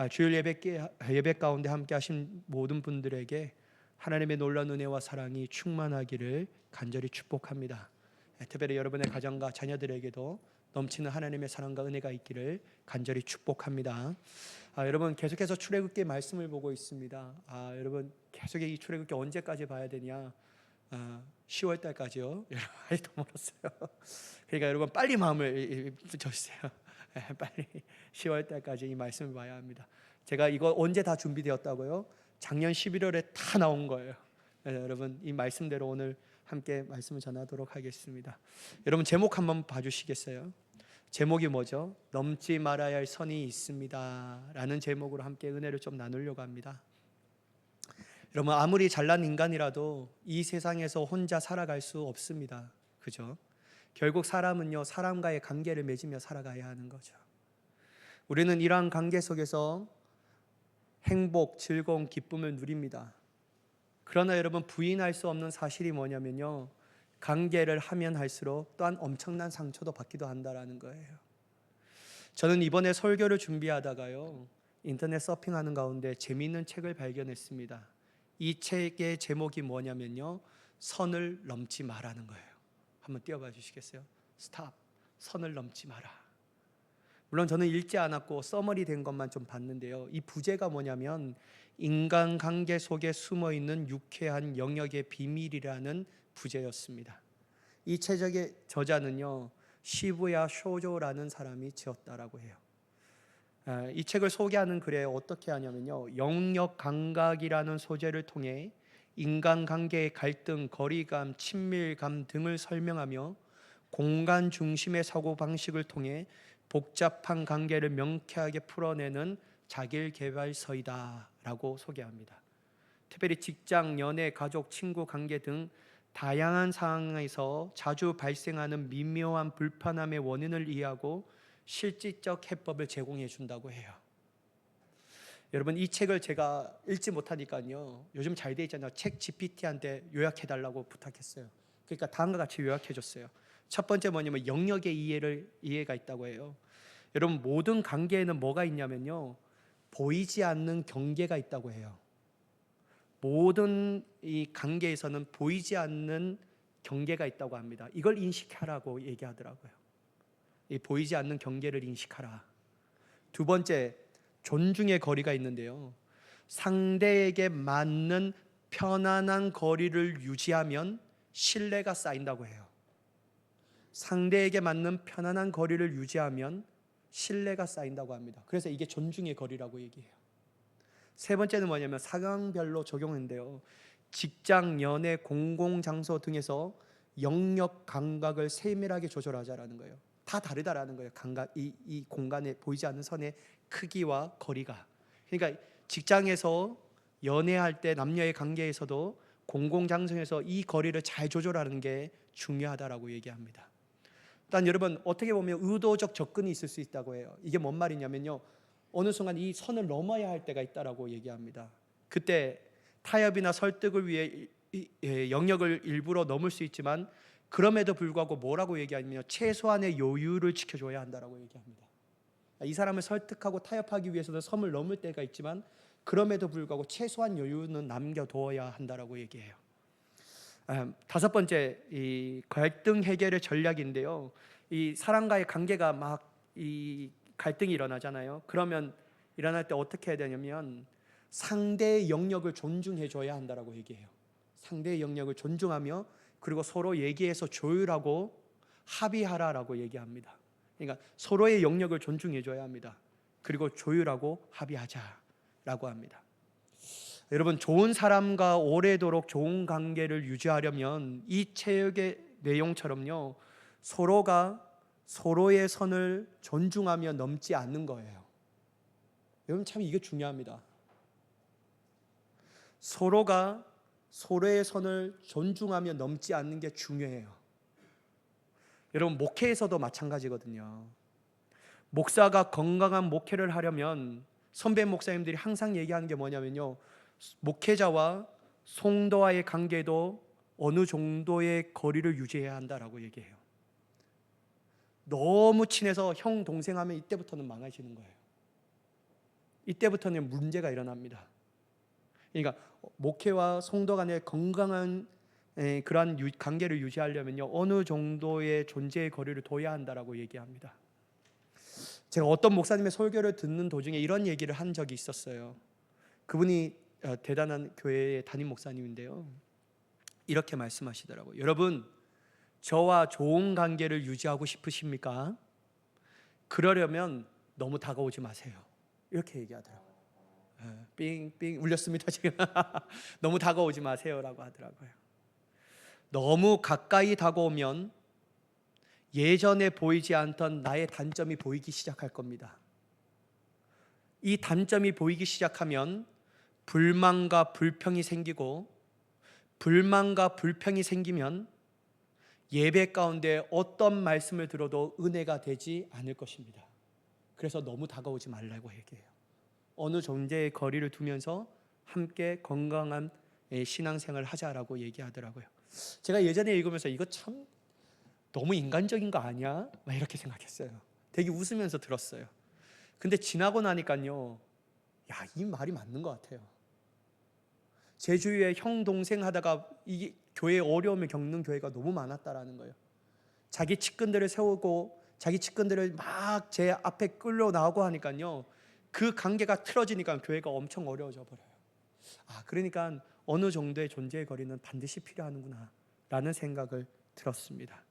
아, 주일 예배, 가운데 함께 하신 모든 분들에게 하나님의 놀라운 은혜와 사랑이 충만하기를 간절히 축복합니다. 예, 특별히 여러분의 가정과 자녀들에게도 넘치는 하나님의 사랑과 은혜가 있기를 간절히 축복합니다. 아, 여러분 계속해서 출애굽기 말씀을 보고 있습니다. 아, 여러분 계속 이 출애굽기 언제까지 봐야 되냐? 아, 10월 달까지요. 여러분 아직 더 멀었어요. 그러니까 여러분 빨리 마음을 붙여주세요. 예, 빨리 10월 달까지 이 말씀을 봐야 합니다. 제가 이거 언제 다 준비되었다고요? 작년 11월에 다 나온 거예요. 예, 여러분 이 말씀대로 오늘 함께 말씀을 전하도록 하겠습니다. 여러분 제목 한번 봐주시겠어요? 제목이 뭐죠? 넘지 말아야 할 선이 있습니다라는 제목으로 함께 은혜를 좀 나누려고 합니다. 여러분 아무리 잘난 인간이라도 이 세상에서 혼자 살아갈 수 없습니다. 그죠? 결국 사람은요 사람과의 관계를 맺으며 살아가야 하는 거죠. 우리는 이러한 관계 속에서 행복, 즐거움, 기쁨을 누립니다. 그러나 여러분 부인할 수 없는 사실이 뭐냐면요. 관계를 하면 할수록 또한 엄청난 상처도 받기도 한다라는 거예요. 저는 이번에 설교를 준비하다가요. 인터넷 서핑하는 가운데 재미있는 책을 발견했습니다. 이 책의 제목이 뭐냐면요. 선을 넘지 마라는 거예요. 한번 띄워봐 주시겠어요? 스탑. 선을 넘지 마라. 물론 저는 읽지 않았고 써머리 된 것만 좀 봤는데요. 이 부제가 뭐냐면 인간 관계 속에 숨어 있는 유쾌한 영역의 비밀이라는 부제였습니다. 이 책의 저자는요 시부야 쇼조라는 사람이 지었다라고 해요. 아, 이 책을 소개하는 글에 어떻게 하냐면요 영역 감각이라는 소재를 통해 인간 관계의 갈등, 거리감, 친밀감 등을 설명하며 공간 중심의 사고 방식을 통해 복잡한 관계를 명쾌하게 풀어내는 자길 개발서이다라고 소개합니다. 특별히 직장, 연애, 가족, 친구 관계 등 다양한 상황에서 자주 발생하는 미묘한 불편함의 원인을 이해하고 실질적 해법을 제공해 준다고 해요. 여러분 이 책을 제가 읽지 못하니까요. 요즘 잘 돼 있잖아요. 책 GPT한테 요약해 달라고 부탁했어요. 그러니까 다음과 같이 요약해 줬어요. 첫 번째 뭐냐면 영역의 이해를 이해가 있다고 해요. 여러분 모든 관계에는 뭐가 있냐면요. 보이지 않는 경계가 있다고 해요. 모든 이 관계에서는 보이지 않는 경계가 있다고 합니다. 이걸 인식하라고 얘기하더라고요. 이 보이지 않는 경계를 인식하라. 두 번째, 존중의 거리가 있는데요. 상대에게 맞는 편안한 거리를 유지하면 신뢰가 쌓인다고 해요. 상대에게 맞는 편안한 거리를 유지하면 신뢰가 쌓인다고 합니다. 그래서 이게 존중의 거리라고 얘기해요. 세 번째는 뭐냐면 상황별로 적용인데요. 직장, 연애, 공공 장소 등에서 영역 감각을 세밀하게 조절하자라는 거예요. 다 다르다라는 거예요. 감각 이, 이 공간에 보이지 않는 선의 크기와 거리가. 그러니까 직장에서 연애할 때 남녀의 관계에서도 공공 장소에서 이 거리를 잘 조절하는 게 중요하다라고 얘기합니다. 일단 여러분 어떻게 보면 의도적 접근이 있을 수 있다고 해요. 이게 뭔 말이냐면요. 어느 순간 이 선을 넘어야 할 때가 있다라고 얘기합니다. 그때 타협이나 설득을 위해 예, 영역을 일부러 넘을 수 있지만 그럼에도 불구하고 뭐라고 얘기하냐면 최소한의 여유를 지켜줘야 한다라고 얘기합니다. 이 사람을 설득하고 타협하기 위해서는 섬을 넘을 때가 있지만 그럼에도 불구하고 최소한 여유는 남겨두어야 한다라고 얘기해요. 아, 다섯 번째 이 갈등 해결의 전략인데요. 이 사람과의 관계가 막 이 갈등이 일어나잖아요. 그러면 일어날 때 어떻게 해야 되냐면 상대의 영역을 존중해 줘야 한다라고 얘기해요. 상대의 영역을 존중하며 그리고 서로 얘기해서 조율하고 합의하라라고 얘기합니다. 그러니까 서로의 영역을 존중해 줘야 합니다. 그리고 조율하고 합의하자라고 합니다. 여러분 좋은 사람과 오래도록 좋은 관계를 유지하려면 이 체육의 내용처럼요 서로가 서로의 선을 존중하며 넘지 않는 거예요. 여러분 참 이게 중요합니다. 서로가 서로의 선을 존중하며 넘지 않는 게 중요해요. 여러분 목회에서도 마찬가지거든요. 목사가 건강한 목회를 하려면 선배 목사님들이 항상 얘기하는 게 뭐냐면요. 목회자와 송도와의 관계도 어느 정도의 거리를 유지해야 한다라고 얘기해요. 너무 친해서 형 동생 하면 이때부터는 망하시는 거예요. 이때부터는 문제가 일어납니다. 그러니까 목회와 성도 간의 건강한 에, 그러한 유- 관계를 유지하려면요 어느 정도의 존재의 거리를 둬야 한다라고 얘기합니다. 제가 어떤 목사님의 설교를 듣는 도중에 이런 얘기를 한 적이 있었어요. 그분이 어, 대단한 교회의 담임 목사님인데요. 이렇게 말씀하시더라고요. 여러분, 저와 좋은 관계를 유지하고 싶으십니까? 그러려면 너무 다가오지 마세요. 이렇게 얘기하더라고요. 예, 삥삥 울렸습니다 지금. 너무 다가오지 마세요라고 하더라고요. 너무 가까이 다가오면 예전에 보이지 않던 나의 단점이 보이기 시작할 겁니다. 이 단점이 보이기 시작하면 불만과 불평이 생기고 불만과 불평이 생기면 예배 가운데 어떤 말씀을 들어도 은혜가 되지 않을 것입니다. 그래서 너무 다가오지 말라고 얘기해요. 어느 존재의 거리를 두면서 함께 건강한 예, 신앙생활을 하자라고 얘기하더라고요. 제가 예전에 읽으면서 이거 참 너무 인간적인 거 아니야? 막 이렇게 생각했어요. 되게 웃으면서 들었어요. 근데 지나고 나니까요. 야, 이 말이 맞는 것 같아요. 제 주위에 형 동생 하다가 이 교회 어려움을 겪는 교회가 너무 많았다라는 거예요. 자기 측근들을 세우고 자기 측근들을 막 제 앞에 끌려 나오고 하니까요. 그 관계가 틀어지니까 교회가 엄청 어려워져 버려요. 아, 그러니까 어느 정도의 존재의 거리는 반드시 필요하는구나 라는 생각을 들었습니다.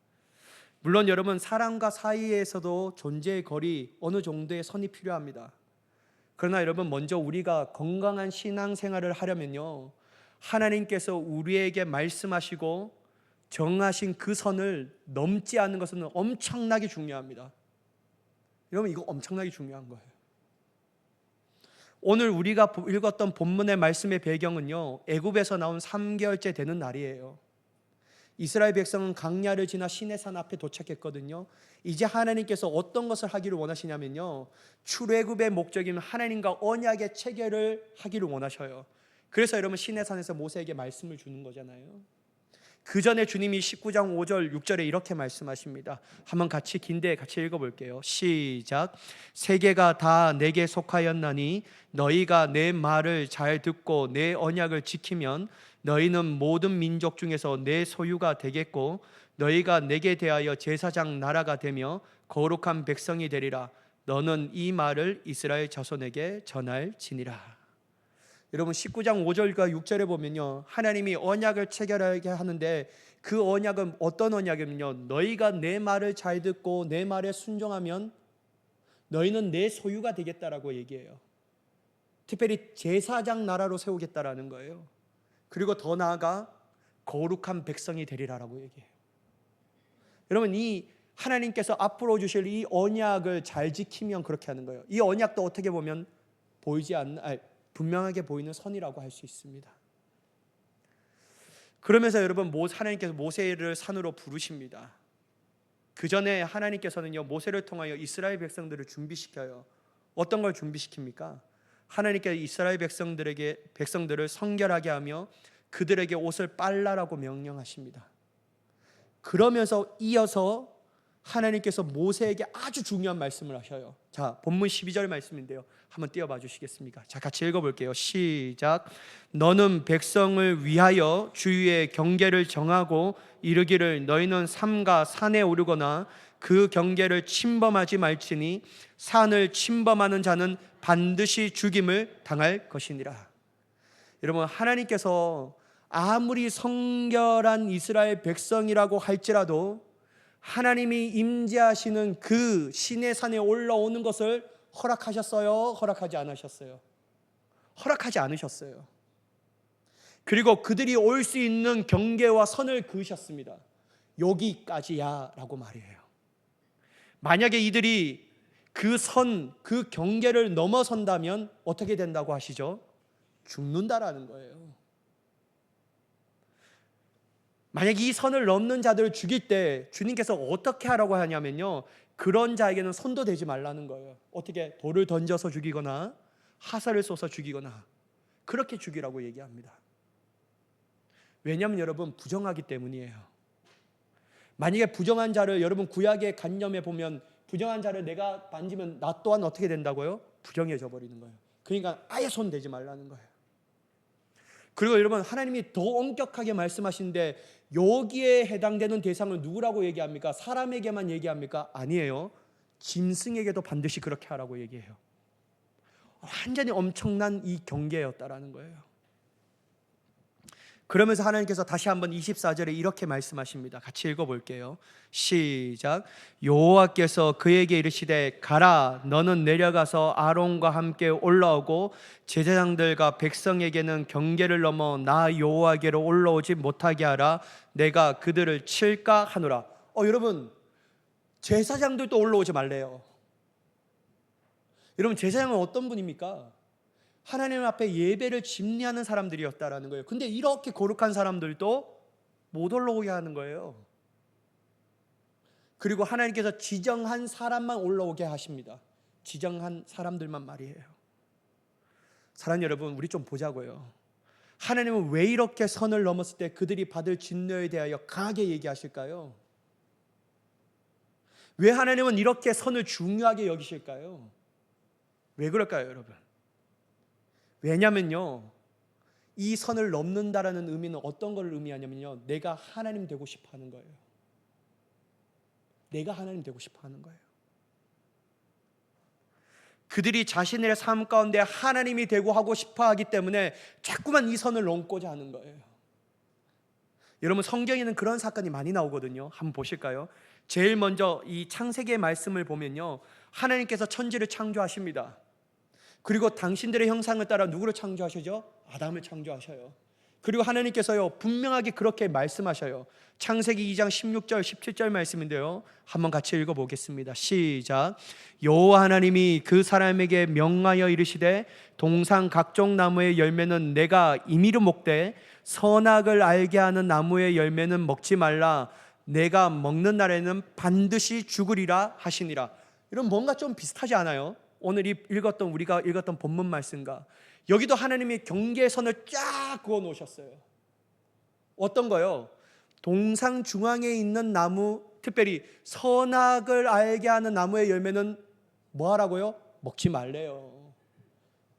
물론 여러분 사람과 사이에서도 존재의 거리 어느 정도의 선이 필요합니다. 그러나 여러분 먼저 우리가 건강한 신앙 생활을 하려면요. 하나님께서 우리에게 말씀하시고 정하신 그 선을 넘지 않는 것은 엄청나게 중요합니다. 여러분 이거 엄청나게 중요한 거예요. 오늘 우리가 읽었던 본문의 말씀의 배경은요. 애굽에서 나온 3개월째 되는 날이에요. 이스라엘 백성은 강야를 지나 시내산 앞에 도착했거든요. 이제 하나님께서 어떤 것을 하기를 원하시냐면요. 출애굽의 목적인 하나님과 언약의 체결을 하기를 원하셔요. 그래서 여러분 시내산에서 모세에게 말씀을 주는 거잖아요. 그 전에 주님이 19장 5절 6절에 이렇게 말씀하십니다. 한번 같이 긴데 같이 읽어 볼게요. 시작. 세계가 다 내게 속하였나니 너희가 내 말을 잘 듣고 내 언약을 지키면 너희는 모든 민족 중에서 내 소유가 되겠고 너희가 내게 대하여 제사장 나라가 되며 거룩한 백성이 되리라. 너는 이 말을 이스라엘 자손에게 전할지니라. 여러분 19장 5절과 6절에 보면요. 하나님이 언약을 체결하게 하는데 그 언약은 어떤 언약이면요. 너희가 내 말을 잘 듣고 내 말에 순종하면 너희는 내 소유가 되겠다라고 얘기해요. 특별히 제사장 나라로 세우겠다라는 거예요. 그리고 더 나아가 거룩한 백성이 되리라라고 얘기해요. 여러분 이 하나님께서 앞으로 주실 이 언약을 잘 지키면 그렇게 하는 거예요. 이 언약도 어떻게 보면 보이지 않는 아니, 분명하게 보이는 선이라고 할 수 있습니다. 그러면서 여러분 모 하나님께서 모세를 산으로 부르십니다. 그 전에 하나님께서는요 모세를 통하여 이스라엘 백성들을 준비시켜요. 어떤 걸 준비시킵니까? 하나님께 이스라엘 백성들에게 백성들을 성결하게 하며 그들에게 옷을 빨라라고 명령하십니다. 그러면서 이어서 하나님께서 모세에게 아주 중요한 말씀을 하셔요. 자, 본문 12절 말씀인데요. 한번 띄워봐 주시겠습니까? 자, 같이 읽어볼게요. 시작. 너는 백성을 위하여 주위의 경계를 정하고 이르기를 너희는 삼가 산에 오르거나 그 경계를 침범하지 말지니 산을 침범하는 자는 반드시 죽임을 당할 것이니라. 여러분 하나님께서 아무리 성결한 이스라엘 백성이라고 할지라도 하나님이 임재하시는 그 신의 산에 올라오는 것을 허락하셨어요? 허락하지 않으셨어요? 허락하지 않으셨어요. 그리고 그들이 올 수 있는 경계와 선을 그으셨습니다. 여기까지야 라고 말이에요. 만약에 이들이 그 선, 그 경계를 넘어선다면 어떻게 된다고 하시죠? 죽는다라는 거예요. 만약 이 선을 넘는 자들을 죽일 때 주님께서 어떻게 하라고 하냐면요. 그런 자에게는 손도 대지 말라는 거예요. 어떻게 돌을 던져서 죽이거나 화살을 쏘서 죽이거나 그렇게 죽이라고 얘기합니다. 왜냐하면 여러분 부정하기 때문이에요. 만약에 부정한 자를 여러분 구약의 간념에 보면 부정한 자를 내가 만지면 나 또한 어떻게 된다고요? 부정해져 버리는 거예요. 그러니까 아예 손 대지 말라는 거예요. 그리고 여러분 하나님이 더 엄격하게 말씀하시는데 여기에 해당되는 대상을 누구라고 얘기합니까? 사람에게만 얘기합니까? 아니에요. 짐승에게도 반드시 그렇게 하라고 얘기해요. 완전히 엄청난 이 경계였다라는 거예요. 그러면서 하나님께서 다시 한번 24절에 이렇게 말씀하십니다. 같이 읽어 볼게요. 시작. 여호와께서 그에게 이르시되 가라 너는 내려가서 아론과 함께 올라오고 제사장들과 백성에게는 경계를 넘어 나 여호와께로 올라오지 못하게 하라 내가 그들을 칠까 하노라. 어 여러분 제사장들도 올라오지 말래요. 여러분 제사장은 어떤 분입니까? 하나님 앞에 예배를 집리하는 사람들이었다라는 거예요. 근데 이렇게 거룩한 사람들도 못 올라오게 하는 거예요. 그리고 하나님께서 지정한 사람만 올라오게 하십니다. 지정한 사람들만 말이에요. 사랑 여러분, 우리 좀 보자고요. 하나님은 왜 이렇게 선을 넘었을 때 그들이 받을 진노에 대하여 강하게 얘기하실까요? 왜 하나님은 이렇게 선을 중요하게 여기실까요? 왜 그럴까요, 여러분? 왜냐면요. 이 선을 넘는다라는 의미는 어떤 걸 의미하냐면요. 내가 하나님 되고 싶어 하는 거예요. 내가 하나님 되고 싶어 하는 거예요. 그들이 자신의 삶 가운데 하나님이 되고 하고 싶어 하기 때문에 자꾸만 이 선을 넘고자 하는 거예요. 여러분 성경에는 그런 사건이 많이 나오거든요. 한번 보실까요? 제일 먼저 이 창세기의 말씀을 보면요. 하나님께서 천지를 창조하십니다. 그리고 당신들의 형상을 따라 누구를 창조하시죠? 아담을 창조하셔요. 그리고 하나님께서요 분명하게 그렇게 말씀하셔요. 창세기 2장 16절 17절 말씀인데요. 한번 같이 읽어 보겠습니다. 시작. 여호와 하나님이 그 사람에게 명하여 이르시되 동상 각종 나무의 열매는 내가 임의로 먹되 선악을 알게 하는 나무의 열매는 먹지 말라. 내가 먹는 날에는 반드시 죽으리라 하시니라. 이런 뭔가 좀 비슷하지 않아요? 오늘 읽었던 우리가 읽었던 본문 말씀과 여기도 하나님이 경계선을 쫙 그어 놓으셨어요. 어떤 거요? 동상 중앙에 있는 나무, 특별히 선악을 알게 하는 나무의 열매는 뭐 하라고요? 먹지 말래요.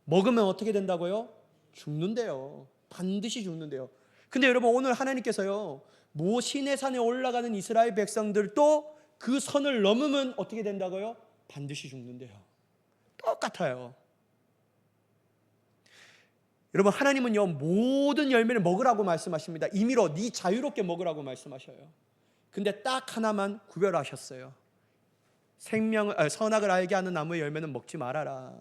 먹으면 어떻게 된다고요? 죽는데요. 반드시 죽는데요. 근데 여러분 오늘 하나님께서요. 모 신의 산에 올라가는 이스라엘 백성들도 그 선을 넘으면 어떻게 된다고요? 반드시 죽는데요. 똑같아요. 여러분 하나님은요 모든 열매를 먹으라고 말씀하십니다. 임의로 네 자유롭게 먹으라고 말씀하셔요. 근데 딱 하나만 구별하셨어요. 생명을 아, 선악을 알게 하는 나무의 열매는 먹지 말아라.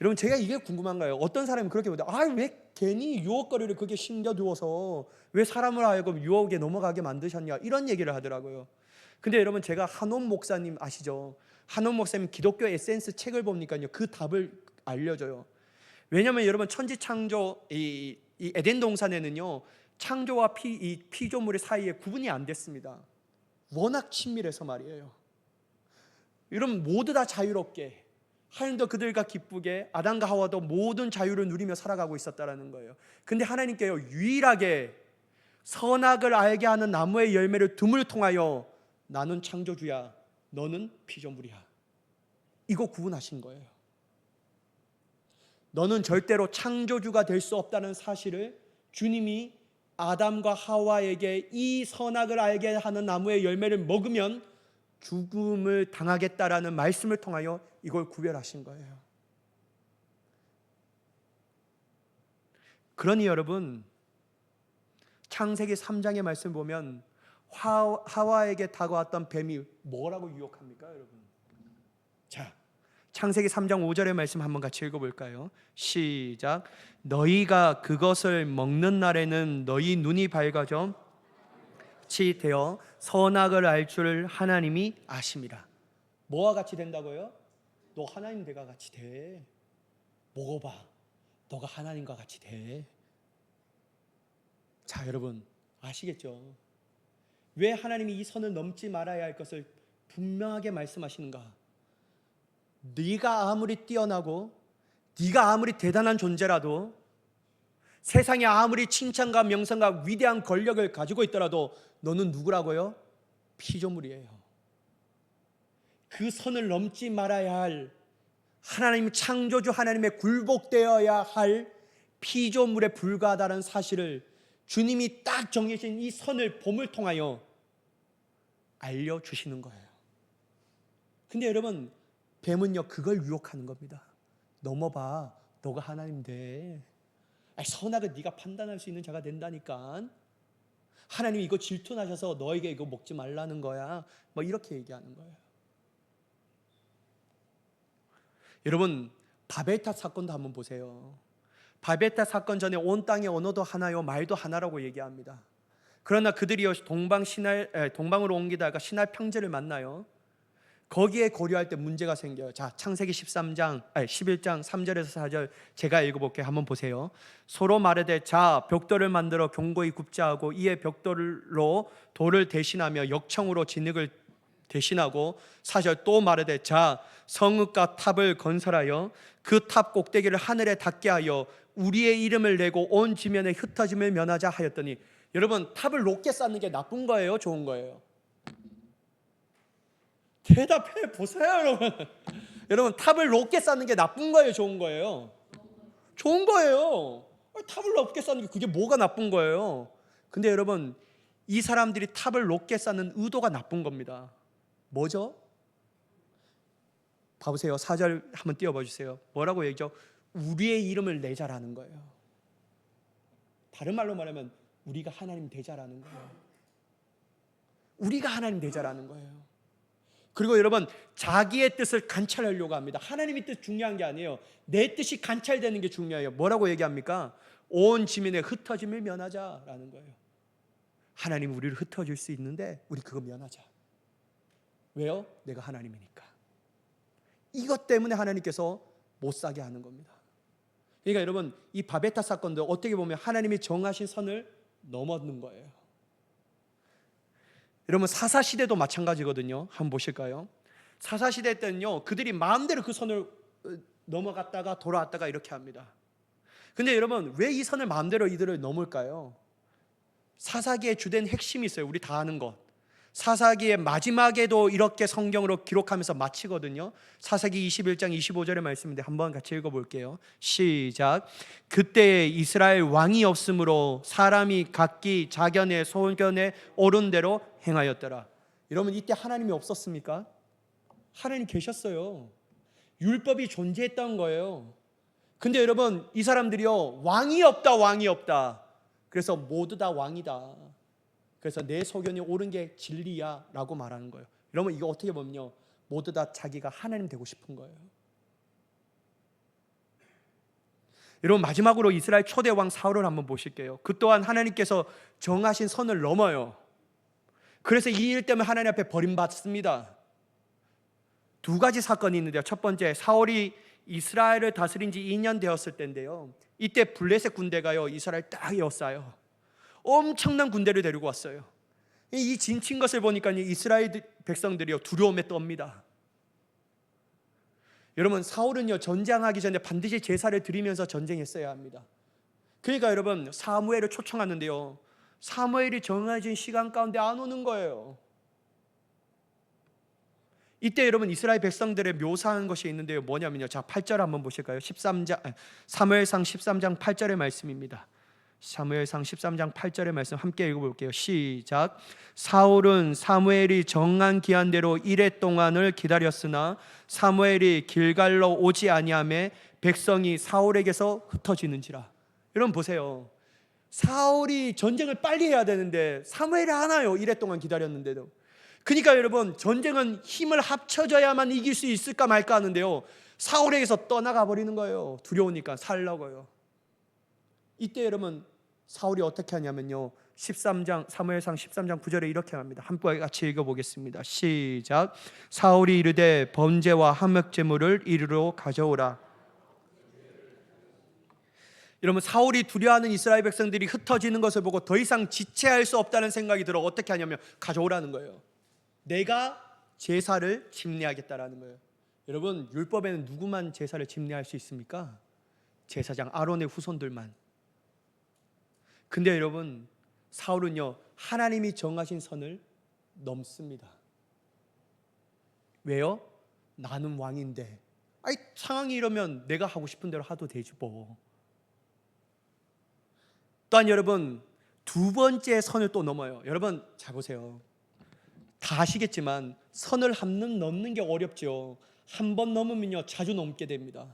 여러분 제가 이게 궁금한 거예요. 어떤 사람이 그렇게 보다 아왜 괜히 유혹거리를 그게 심겨두어서 왜 사람을 하여금 유혹에 넘어가게 만드셨냐 이런 얘기를 하더라고요. 근데 여러분 제가 한원 목사님 아시죠? 한원 목사님 기독교 에센스 책을 보니까요 그 답을 알려줘요. 왜냐하면 여러분 천지 창조 이, 이 에덴 동산에는요 창조와 피, 이 피조물의 사이에 구분이 안 됐습니다. 워낙 친밀해서 말이에요. 여러분 모두 다 자유롭게 하나님도 그들과 기쁘게 아담과 하와도 모든 자유를 누리며 살아가고 있었다라는 거예요. 근데 하나님께요 유일하게 선악을 알게 하는 나무의 열매를 둠을 통하여 나는 창조주야, 너는 피조물이야. 이거 구분하신 거예요. 너는 절대로 창조주가 될 수 없다는 사실을 주님이 아담과 하와에게 이 선악을 알게 하는 나무의 열매를 먹으면 죽음을 당하겠다라는 말씀을 통하여 이걸 구별하신 거예요. 그러니 여러분 창세기 3장의 말씀 보면 하와에게 다가왔던 뱀이 뭐라고 유혹합니까, 여러분? 자, 창세기 3장 5절의 말씀 한번 같이 읽어볼까요? 시작. 너희가 그것을 먹는 날에는 너희 눈이 밝아져 치 되어 선악을 알 줄 하나님이 아심이라. 뭐와 같이 된다고요? 너 하나님 대가 같이 돼. 먹어봐. 너가 하나님과 같이 돼. 자, 여러분 아시겠죠? 왜 하나님이 이 선을 넘지 말아야 할 것을 분명하게 말씀하시는가? 네가 아무리 뛰어나고 네가 아무리 대단한 존재라도 세상에 아무리 칭찬과 명성과 위대한 권력을 가지고 있더라도 너는 누구라고요? 피조물이에요. 그 선을 넘지 말아야 할 하나님 창조주 하나님의 굴복되어야 할 피조물에 불과하다는 사실을 주님이 딱 정해진 이 선을 봄을 통하여 알려 주시는 거예요. 근데 여러분 뱀은요 그걸 유혹하는 겁니다. 넘어봐, 너가 하나님 돼. 아니, 선악은 네가 판단할 수 있는 자가 된다니까. 하나님이 이거 질투나셔서 너에게 이거 먹지 말라는 거야. 뭐 이렇게 얘기하는 거예요. 여러분 바벨탑 사건도 한번 보세요. 바벨탑 사건 전에 온 땅의 언어도 하나요, 말도 하나라고 얘기합니다. 그러나 그들이요 동방 신할 에, 동방으로 옮기다가 신할 평제를 만나요. 거기에 고려할 때 문제가 생겨요. 자, 창세기 13장, 아니 11장 3절에서 4절 제가 읽어 볼게요. 한번 보세요. 서로 말하되 자 벽돌을 만들어 견고히 굽자 하고 이에 벽돌로 돌을 대신하며 역청으로 진흙을 대신하고 사절 또 말하되 자 성읍과 탑을 건설하여 그 탑 꼭대기를 하늘에 닿게 하여 우리의 이름을 내고 온 지면에 흩어짐을 면하자 하였더니 여러분 탑을 높게 쌓는 게 나쁜 거예요, 좋은 거예요? 대답해 보세요, 여러분. 여러분 탑을 높게 쌓는 게 나쁜 거예요, 좋은 거예요? 좋은 거예요. 아니, 탑을 높게 쌓는 게 그게 뭐가 나쁜 거예요? 근데 여러분 이 사람들이 탑을 높게 쌓는 의도가 나쁜 겁니다. 뭐죠? 봐보세요. 4절 한번 띄워봐 주세요. 뭐라고 얘기죠? 우리의 이름을 내자라는 거예요. 다른 말로 말하면 우리가 하나님 되자라는 거예요. 우리가 하나님 되자라는 거예요. 그리고 여러분 자기의 뜻을 관찰하려고 합니다. 하나님의 뜻 중요한 게 아니에요. 내 뜻이 관찰되는 게 중요해요. 뭐라고 얘기합니까? 온 지면에 흩어짐을 면하자라는 거예요. 하나님 우리를 흩어질 수 있는데 우리 그거 면하자. 왜요? 내가 하나님이니까. 이것 때문에 하나님께서 못 사게 하는 겁니다. 그러니까 여러분 이 바베타 사건도 어떻게 보면 하나님이 정하신 선을 넘었는 거예요. 여러분 사사 시대도 마찬가지거든요. 한번 보실까요? 사사 시대 때는요 그들이 마음대로 그 선을 어, 넘어갔다가 돌아왔다가 이렇게 합니다. 근데 여러분 왜 이 선을 마음대로 이들을 넘을까요? 사사기의 주된 핵심이 있어요. 우리 다 아는 것. 사사기의 마지막에도 이렇게 성경으로 기록하면서 마치거든요. 사사기 21장 25절의 말씀인데 한번 같이 읽어 볼게요. 시작. 그때 이스라엘 왕이 없으므로 사람이 각기 자견의 소견에 옳은 대로 행하였더라. 여러분 이때 하나님이 없었습니까? 하나님 계셨어요. 율법이 존재했던 거예요. 근데 여러분 이 사람들이요 왕이 없다 왕이 없다. 그래서 모두 다 왕이다. 그래서 내 소견이 옳은 게 진리야라고 말하는 거예요. 여러분 이거 어떻게 보면요 모두 다 자기가 하나님 되고 싶은 거예요. 여러분 마지막으로 이스라엘 초대 왕 사울을 한번 보실게요. 그 또한 하나님께서 정하신 선을 넘어요. 그래서 이 일 때문에 하나님 앞에 버림받습니다. 두 가지 사건이 있는데요. 첫 번째 사울이 이스라엘을 다스린 지 2년 되었을 때인데요. 이때 블레셋 군대가요 이스라엘 딱 에워싸요. 엄청난 군대를 데리고 왔어요. 이 진친 것을 보니까 이스라엘 백성들이요 두려움에 떱니다. 여러분 사울은요 전쟁하기 전에 반드시 제사를 드리면서 전쟁했어야 합니다. 그러니까 여러분 사무엘을 초청하는데요. 사무엘이 정해진 시간 가운데 안 오는 거예요. 이때 여러분 이스라엘 백성들의 묘사한 것이 있는데요. 뭐냐면요. 자, 8절 한번 보실까요? 13장 사무엘상 13장 8절의 말씀입니다. 사무엘상 13장 8절의 말씀 함께 읽어 볼게요. 시작. 사울은 사무엘이 정한 기한대로 이래 동안을 기다렸으나 사무엘이 길갈로 오지 아니하매 백성이 사울에게서 흩어지는지라. 여러분 보세요. 사울이 전쟁을 빨리 해야 되는데 사무엘이 하나요. 이래 동안 기다렸는데도. 그러니까 여러분 전쟁은 힘을 합쳐져야만 이길 수 있을까 말까 하는데요. 사울에게서 떠나가 버리는 거예요. 두려우니까 살려고요. 이때 여러분 사울이 어떻게 하냐면요. 13장 사무엘상 13장 9절에 이렇게 합니다. 한번 같이 읽어 보겠습니다. 시작. 사울이 이르되 번제와 함흑 제물을 이리로 가져오라. 여러분 사울이 두려워하는 이스라엘 백성들이 흩어지는 것을 보고 더 이상 지체할 수 없다는 생각이 들어 어떻게 하냐면 가져오라는 거예요. 내가 제사를 침례하겠다라는 거예요. 여러분 율법에는 누구만 제사를 침례할 수 있습니까? 제사장 아론의 후손들만. 근데 여러분 사울은요 하나님이 정하신 선을 넘습니다. 왜요? 나는 왕인데 아이 상황이 이러면 내가 하고 싶은 대로 하도 되지 뭐. 또한 여러분 두 번째 선을 또 넘어요. 여러분 잘 보세요. 다 아시겠지만 선을 한번 넘는 게 어렵죠. 한 번 넘으면요 자주 넘게 됩니다.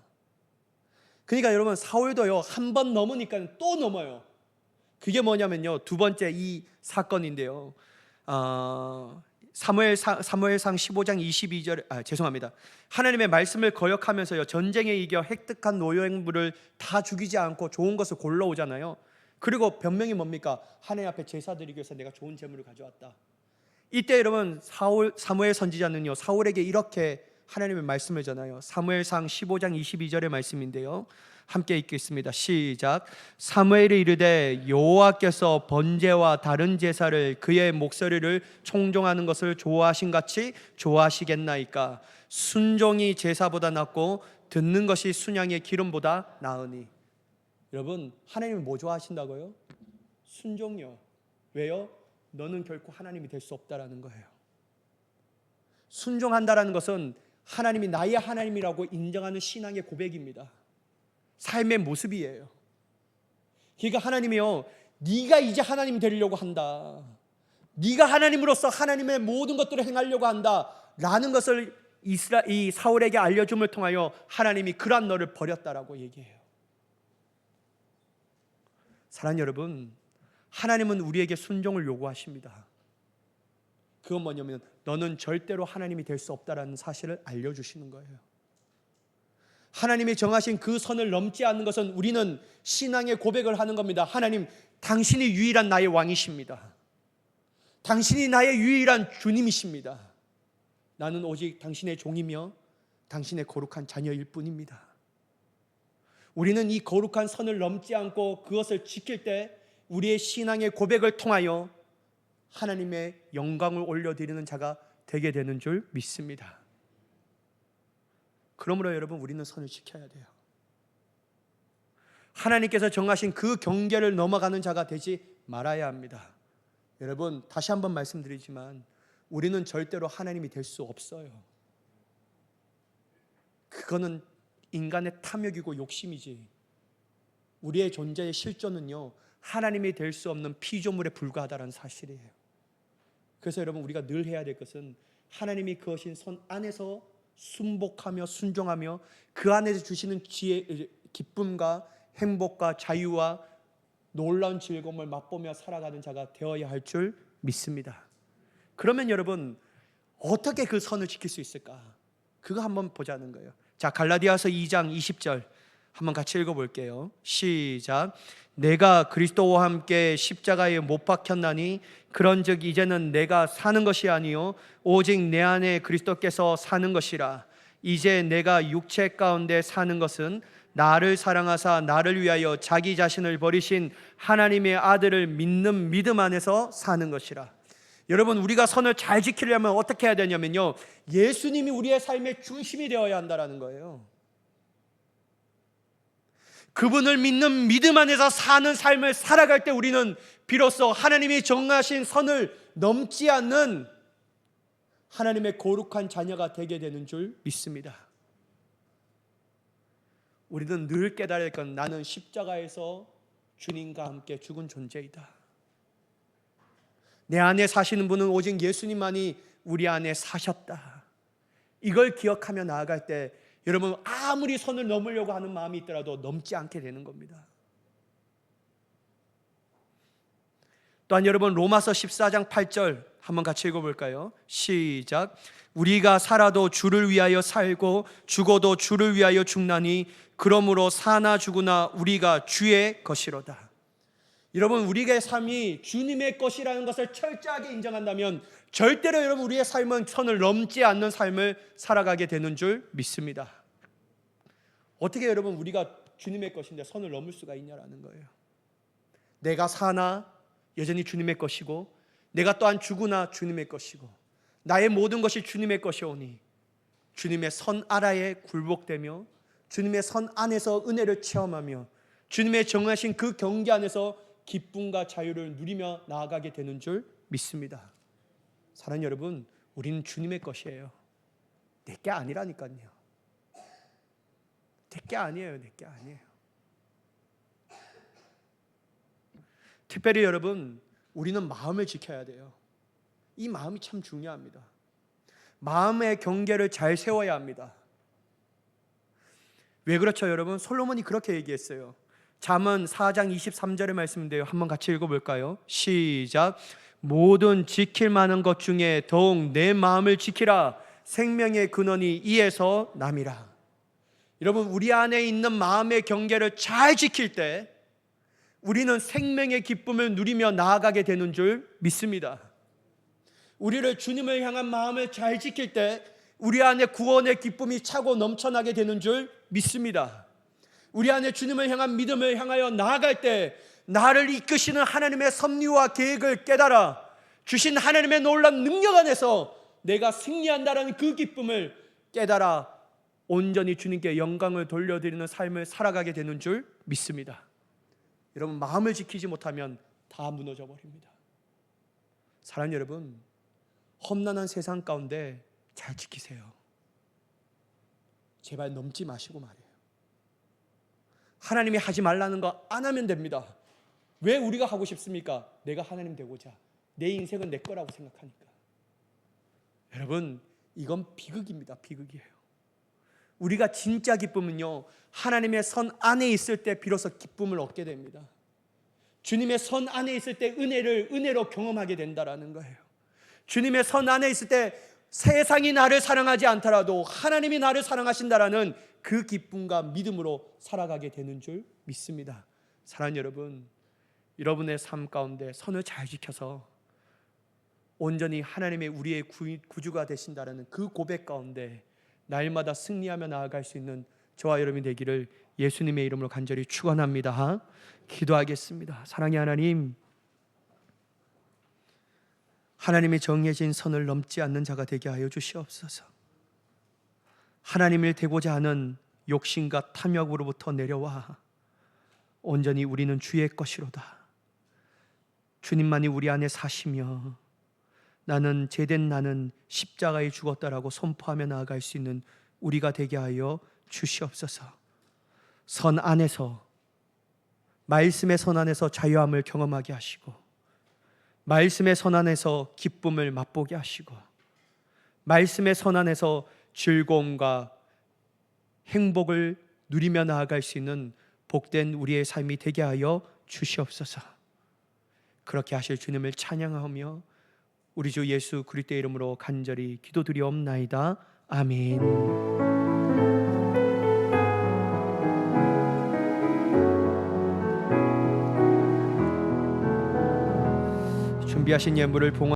그러니까 여러분 사울도요 한 번 넘으니까 또 넘어요. 그게 뭐냐면요 두 번째 이 사건인데요. 어, 사무엘 사무엘 상 15장 22절 아 죄송합니다. 하나님의 말씀을 거역하면서요 전쟁에 이겨 획득한 노예물을 다 죽이지 않고 좋은 것을 골라 오잖아요. 그리고 변명이 뭡니까? 하나님 앞에 제사 드리기 위해서 내가 좋은 재물을 가져왔다. 이때 여러분 사울 사무엘 선지자는요 사울에게 이렇게 하나님의 말씀을 전하요. 사무엘상 15장 22절의 말씀인데요. 함께 읽겠습니다. 시작. 사무엘이 이르되 여호와께서 번제와 다른 제사를 그의 목소리를 총종하는 것을 좋아하신 같이 좋아하시겠나이까. 순종이 제사보다 낫고 듣는 것이 순양의 기름보다 나으니. 여러분 하나님이 뭐 좋아하신다고요? 순종요. 왜요? 너는 결코 하나님이 될 수 없다라는 거예요. 순종한다라는 것은 하나님이 나의 하나님이라고 인정하는 신앙의 고백입니다. 삶의 모습이에요. 그러니까 하나님이요, 네가 이제 하나님 되려고 한다. 네가 하나님으로서 하나님의 모든 것들을 행하려고 한다라는 것을 이스라 이 사울에게 알려줌을 통하여 하나님이 그러한 너를 버렸다라고 얘기해요. 사랑 여러분, 하나님은 우리에게 순종을 요구하십니다. 그건 뭐냐면 너는 절대로 하나님이 될 수 없다라는 사실을 알려주시는 거예요. 하나님이 정하신 그 선을 넘지 않는 것은 우리는 신앙의 고백을 하는 겁니다. 하나님, 당신이 유일한 나의 왕이십니다. 당신이 나의 유일한 주님이십니다. 나는 오직 당신의 종이며 당신의 거룩한 자녀일 뿐입니다. 우리는 이 거룩한 선을 넘지 않고 그것을 지킬 때 우리의 신앙의 고백을 통하여 하나님의 영광을 올려드리는 자가 되게 되는 줄 믿습니다. 그러므로 여러분 우리는 선을 지켜야 돼요. 하나님께서 정하신 그 경계를 넘어가는 자가 되지 말아야 합니다. 여러분 다시 한번 말씀드리지만 우리는 절대로 하나님이 될 수 없어요. 그거는 인간의 탐욕이고 욕심이지. 우리의 존재의 실존은요 하나님이 될 수 없는 피조물에 불과하다는 사실이에요. 그래서 여러분 우리가 늘 해야 될 것은 하나님이 그것인 선 안에서 순복하며 순종하며 그 안에서 주시는 지혜, 기쁨과 행복과 자유와 놀라운 즐거움을 맛보며 살아가는 자가 되어야 할 줄 믿습니다. 그러면 여러분 어떻게 그 선을 지킬 수 있을까? 그거 한번 보자는 거예요. 자, 갈라디아서 2장 20절 한번 같이 읽어 볼게요. 시작. 내가 그리스도와 함께 십자가에 못 박혔나니 그런즉 이제는 내가 사는 것이 아니요 오직 내 안에 그리스도께서 사는 것이라 이제 내가 육체 가운데 사는 것은 나를 사랑하사 나를 위하여 자기 자신을 버리신 하나님의 아들을 믿는 믿음 안에서 사는 것이라 여러분 우리가 선을 잘 지키려면 어떻게 해야 되냐면요 예수님이 우리의 삶의 중심이 되어야 한다라는 거예요 그분을 믿는 믿음 안에서 사는 삶을 살아갈 때 우리는 비로소 하나님이 정하신 선을 넘지 않는 하나님의 거룩한 자녀가 되게 되는 줄 믿습니다. 우리는 늘 깨달을 건 나는 십자가에서 주님과 함께 죽은 존재이다. 내 안에 사시는 분은 오직 예수님만이 우리 안에 사셨다. 이걸 기억하며 나아갈 때 여러분 아무리 선을 넘으려고 하는 마음이 있더라도 넘지 않게 되는 겁니다. 또한 여러분 로마서 14장 8절 한번 같이 읽어볼까요? 시작. 우리가 살아도 주를 위하여 살고 죽어도 주를 위하여 죽나니 그러므로 사나 죽으나 우리가 주의 것이로다. 여러분 우리의 삶이 주님의 것이라는 것을 철저하게 인정한다면 절대로 여러분 우리의 삶은 선을 넘지 않는 삶을 살아가게 되는 줄 믿습니다. 어떻게 여러분 우리가 주님의 것인데 선을 넘을 수가 있냐라는 거예요. 내가 사나 여전히 주님의 것이고 내가 또한 죽으나 주님의 것이고 나의 모든 것이 주님의 것이오니 주님의 선 아래에 굴복되며 주님의 선 안에서 은혜를 체험하며 주님의 정하신 그 경계 안에서 기쁨과 자유를 누리며 나아가게 되는 줄 믿습니다. 사랑 여러분, 우리는 주님의 것이에요. 내게 아니라니까요. 내게 아니에요. 내게 아니에요. 특별히 여러분, 우리는 마음을 지켜야 돼요. 이 마음이 참 중요합니다. 마음의 경계를 잘 세워야 합니다. 왜 그렇죠, 여러분? 솔로몬이 그렇게 얘기했어요. 잠언 4장 23절의 말씀인데요. 한번 같이 읽어 볼까요? 시작. 모든 지킬 만한 것 중에 더욱 내 마음을 지키라. 생명의 근원이 이에서 남이라. 여러분, 우리 안에 있는 마음의 경계를 잘 지킬 때 우리는 생명의 기쁨을 누리며 나아가게 되는 줄 믿습니다. 우리를 주님을 향한 마음을 잘 지킬 때 우리 안에 구원의 기쁨이 차고 넘쳐나게 되는 줄 믿습니다. 우리 안에 주님을 향한 믿음을 향하여 나아갈 때 나를 이끄시는 하나님의 섭리와 계획을 깨달아 주신 하나님의 놀란 능력 안에서 내가 승리한다라는 그 기쁨을 깨달아 온전히 주님께 영광을 돌려드리는 삶을 살아가게 되는 줄 믿습니다. 여러분 마음을 지키지 못하면 다 무너져 버립니다. 사랑 여러분, 험난한 세상 가운데 잘 지키세요. 제발 넘지 마시고 말이에요. 하나님이 하지 말라는 거 안 하면 됩니다. 왜 우리가 하고 싶습니까? 내가 하나님 되고자 내 인생은 내 거라고 생각하니까. 여러분, 이건 비극입니다. 비극이에요. 우리가 진짜 기쁨은요, 하나님의 선 안에 있을 때 비로소 기쁨을 얻게 됩니다. 주님의 선 안에 있을 때 은혜를 은혜로 경험하게 된다라는 거예요. 주님의 선 안에 있을 때 세상이 나를 사랑하지 않더라도 하나님이 나를 사랑하신다라는 그 기쁨과 믿음으로 살아가게 되는 줄 믿습니다. 사랑하는 여러분, 여러분의 삶 가운데 선을 잘 지켜서 온전히 하나님의 우리의 구- 구주가 되신다라는 그 고백 가운데 날마다 승리하며 나아갈 수 있는 저와 여러분이 되기를 예수님의 이름으로 간절히 축원합니다. 기도하겠습니다. 사랑의 하나님, 하나님의 정해진 선을 넘지 않는 자가 되게 하여 주시옵소서. 하나님을 되고자 하는 욕심과 탐욕으로부터 내려와 온전히 우리는 주의 것이로다. 주님만이 우리 안에 사시며 나는 제된 나는 십자가에 죽었다라고 선포하며 나아갈 수 있는 우리가 되게 하여 주시옵소서. 선 안에서 말씀의 선 안에서 자유함을 경험하게 하시고 말씀의 선 안에서 기쁨을 맛보게 하시고 말씀의 선 안에서 즐거움과 행복을 누리며 나아갈 수 있는 복된 우리의 삶이 되게 하여 주시옵소서. 그렇게 하실 주님을 찬양하며 우리 주 예수 그리스도의 이름으로 간절히 기도드리옵나이다. 아멘. 준비하신 예물을 봉헌